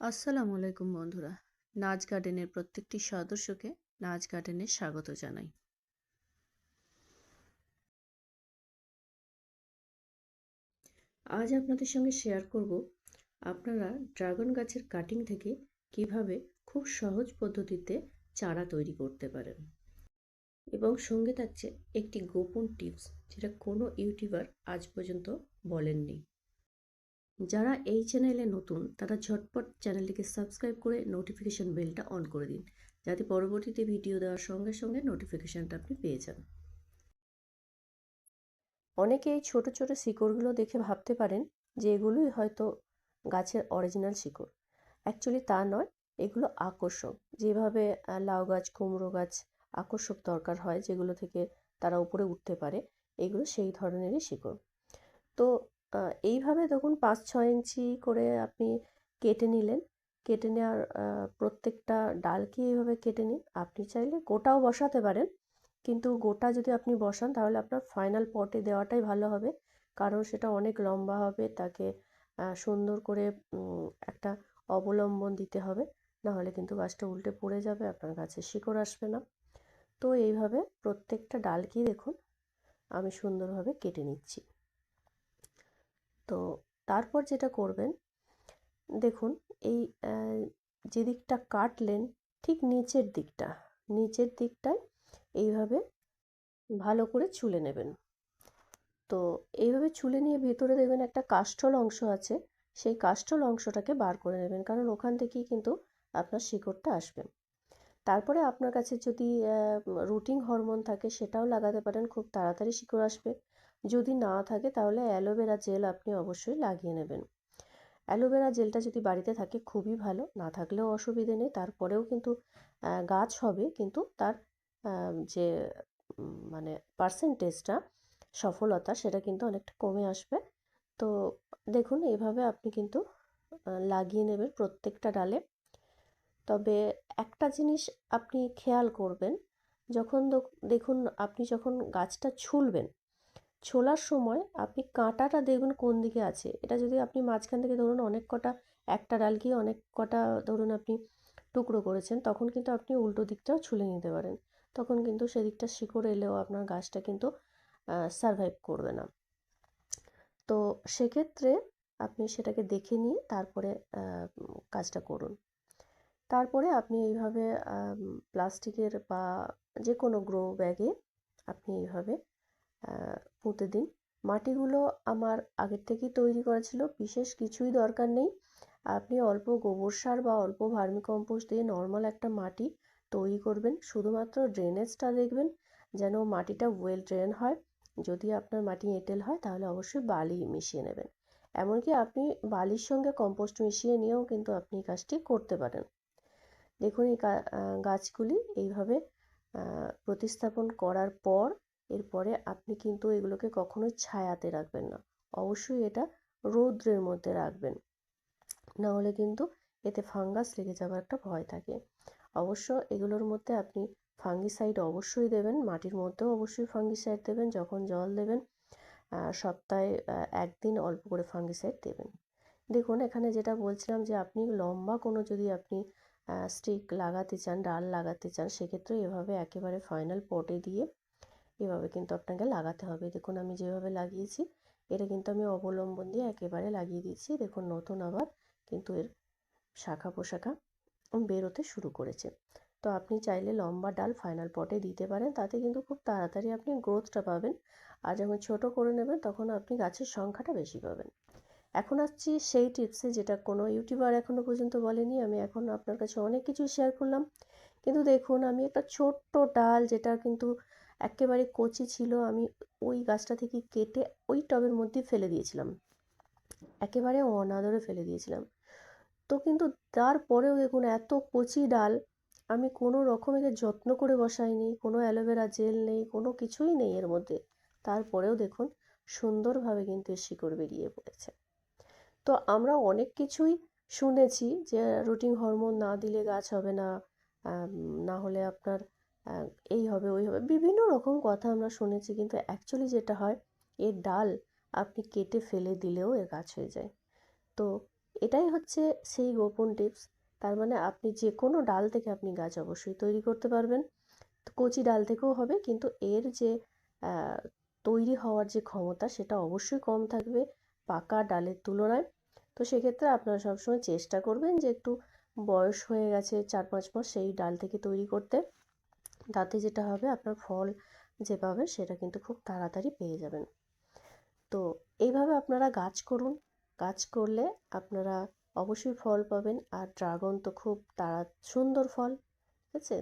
আসসালামু আলাইকুম বন্ধুরা। নাচ গার্ডেনের প্রত্যেকটি সদস্যকে নাচ গার্ডেনে স্বাগত জানাই। আজ আপনাদের সঙ্গে শেয়ার করব, আপনারা ড্রাগন গাছের কাটিং থেকে কীভাবে খুব সহজ পদ্ধতিতে চারা তৈরি করতে পারেন। এবং সঙ্গে থাকছে একটি গোপন টিপস, যেটা কোনো ইউটিউবার আজ পর্যন্ত বলেননি। যারা এই চ্যানেলে নতুন, তারা ঝটপট চ্যানেলটিকে সাবস্ক্রাইব করে নোটিফিকেশান বেলটা অন করে দিন, যাতে পরবর্তীতে ভিডিও দেওয়ার সঙ্গে সঙ্গে নোটিফিকেশানটা আপনি পেয়ে যান। অনেকে এই ছোটো ছোটো শিকড়গুলো দেখে ভাবতে পারেন যে এগুলোই হয়তো গাছের অরিজিনাল শিকড়। অ্যাকচুয়ালি তা নয়, এগুলো আকর্ষক। যেভাবে লাউ গাছ, কুমড়ো গাছ আকর্ষক দরকার হয়, যেগুলো থেকে তারা উপরে উঠতে পারে, এগুলো সেই ধরনেরই শিকড়। তো এইভাবে দেখুন পাঁচ ছয় ইঞ্চি করে আপনি কেটে নিলেন। কেটে নেওয়ার প্রত্যেকটা ডালকে এইভাবে কেটে নিন। আপনি চাইলে গোটাও বসাতে পারেন। কিন্তু গোটা যদি আপনি বসান তাহলে আপনার ফাইনাল পটে দেওয়াটাই ভালো হবে। কারণ সেটা অনেক লম্বা হবে, তাকে সুন্দর করে একটা অবলম্বন দিতে হবে। নাহলে কিন্তু গাছটা উল্টে পড়ে যাবে, আপনার গাছে শিকড় আসবে না। তো এইভাবে প্রত্যেকটা ডালকেই দেখুন, আমি সুন্দরভাবে কেটে নিচ্ছি। তো তারপর যেটা করবেন, দেখুন এই যে দিকটা কাটলেন ঠিক নিচের দিকটা, নিচের দিকটায় এইভাবে ভালো করে ছুলে নেবেন। তো এইভাবে ছুলে নিয়ে ভেতরে দেখবেন একটা কাষ্ঠল অংশ আছে, সেই কাষ্ঠল অংশটাকে বার করে নেবেন, কারণ ওখান থেকেই কিন্তু আপনার শিকড়টা আসবে। তারপরে আপনার কাছে যদি রুটিং হরমোন থাকে সেটাও লাগাতে পারেন, খুব তাড়াতাড়ি শিকড় আসবে। যদি না থাকে তাহলে অ্যালোভেরা জেল আপনি অবশ্যই লাগিয়ে নেবেন। অ্যালোভেরা জেলটা যদি বাড়িতে থাকে খুবই ভালো, না থাকলেও অসুবিধে নেই। তারপরেও কিন্তু গাছ হবে, কিন্তু তার যে মানে পার্সেন্টেজটা সফলতা সেটা কিন্তু অনেকটা কমে আসবে। তো দেখুন, এইভাবে আপনি কিন্তু লাগিয়ে নেবেন প্রত্যেকটা ডালে। তবে একটা জিনিস আপনি খেয়াল করবেন, যখন দেখুন, আপনি যখন গাছটা ছুলবেন ছোলার সময় আপনি কাঁটাটা দেখবেন কোন দিকে আছে। এটা যদি আপনি মাঝখান থেকে ধরুন অনেক কটা, একটা ডালকেই অনেক কটা ধরুন আপনি টুকরো করেছেন, তখন কিন্তু আপনি উল্টো দিকটাও ছুলে নিতে পারেন। তখন কিন্তু সেদিকটা শিকড় এলেও আপনার গাছটা কিন্তু সারভাইভ করবে না। তো সেক্ষেত্রে আপনি সেটাকে দেখে নিয়ে তারপরে কাজটা করুন। তারপরে আপনি এইভাবে প্লাস্টিকের বা যে কোনো গ্রো ব্যাগে আপনি এইভাবে পুঁতে দিন মাটিগুলো আমার আগের থেকেই তৈরি করা ছিল, বিশেষ কিছুই দরকার নেই। আপনি অল্প গোবর সার বা অল্প ভার্মিকম্পোস্ট দিয়ে নর্মাল একটা মাটি তৈরি করবেন, শুধুমাত্র ড্রেনেজটা দেখবেন যেন মাটিটা ওয়েল ড্রেন হয়। যদি আপনার মাটি এঁটেল হয়, তাহলে অবশ্যই বালি মিশিয়ে নেবেন। এমনকি আপনি বালির সঙ্গে কম্পোস্ট মিশিয়ে নিয়েও কিন্তু আপনি কাজটি করতে পারেন। দেখুন এই গাছগুলি এইভাবে প্রতিস্থাপন করার পর এরপরে আপনি কিন্তু এগুলোকে কখনোই ছায়াতে রাখবেন না। অবশ্যই এটা রৌদ্রের মধ্যে রাখবেন। না হলে কিন্তু এতে ফাঙ্গাস লেগে যাওয়ার একটা ভয় থাকে। অবশ্য এগুলোর মধ্যে আপনি ফাঙ্গিসাইড অবশ্যই দেবেন, মাটির মধ্যেও অবশ্যই ফাঙ্গিসাইড দেবেন, যখন জল দেবেন সপ্তাহে একদিন অল্প করে ফাঙ্গিসাইড দেবেন। দেখুন, এখানে যেটা বলছিলাম যে আপনি লম্বা কোনো যদি আপনি স্টিক লাগাতে চান, ডাল লাগাতে চান, সেক্ষেত্রে এভাবে একেবারে ফাইনাল পটে দিয়ে এভাবে কিন্তু আপনাকে লাগাতে হবে। দেখুন, আমি যেভাবে লাগিয়েছি, এটা কিন্তু আমি অবলম্বন দিয়ে একেবারে লাগিয়ে দিয়েছি। দেখুন, নতুন আবার কিন্তু এর শাখা পোশাখা বেরোতে শুরু করেছে। তো আপনি চাইলে লম্বা ডাল ফাইনাল পটে দিতে পারেন। তাতে কিন্তু খুব তাড়াতাড়ি আপনি গ্রোথটা পাবেন। আর যখন ছোট করে নেবেন, তখন আপনি গাছের সংখ্যাটা বেশি পাবেন। এখন আসছি সেই টিপসে যেটা কোনো ইউটিউবার এখনও পর্যন্ত বলেনি। আমি এখন আপনার কাছে অনেক কিছু শেয়ার করলাম। কিন্তু দেখুন, আমি একটা ছোট্ট ডাল, যেটা কিন্তু একেবারে কচি ছিল, আমি ওই গাছটা থেকে কেটে ওই টবের মধ্যে ফেলে দিয়েছিলাম। একেবারে অনাদরে ফেলে দিয়েছিলাম। তো কিন্তু তারপরেও দেখুন এত কচি ডাল, আমি কোনো রকম একে যত্ন করে বসাইনি, কোনো অ্যালোভেরা জেল নেই, কোনো কিছুই নেই এর মধ্যে। তারপরেও দেখুন সুন্দরভাবে কিন্তু এর শিকড় বেরিয়ে পড়েছে। তো আমরা অনেক কিছুই শুনেছি যে রুটিন হরমোন না দিলে গাছ হবে না না হলে আপনার এই হবে, ওই হবে। বিভিন্ন রকম কথা আমরা শুনেছি, কিন্তু অ্যাকচুয়ালি যেটা হয় এর ডাল আপনি কেটে ফেলে দিলেও এর গাছ হয়ে যায়। তো এটাই হচ্ছে সেই গোপন টিপস তার মানে আপনি যে কোনো ডাল থেকে আপনি গাছ অবশ্যই তৈরি করতে পারবেন। কচি ডাল থেকেও হবে, কিন্তু এর যে তৈরি হওয়ার যে ক্ষমতা, সেটা অবশ্যই কম থাকবে পাকা ডালের তুলনায়। তো সেক্ষেত্রে আপনারা সবসময় চেষ্টা করবেন যে একটু বয়স হয়ে গেছে, চার পাঁচ মাস সেই ডাল থেকে তৈরি করতে। তাতে যেটা হবে আপনার ফল যে পাবে সেটা কিন্তু খুব তাড়াতাড়ি পেয়ে যাবেন। তো এইভাবে আপনারা গাছ করুন। গাছ করলে আপনারা অবশ্যই ফল পাবেন। আর ড্রাগন তো খুব তাড়া, সুন্দর ফল, ঠিক আছে?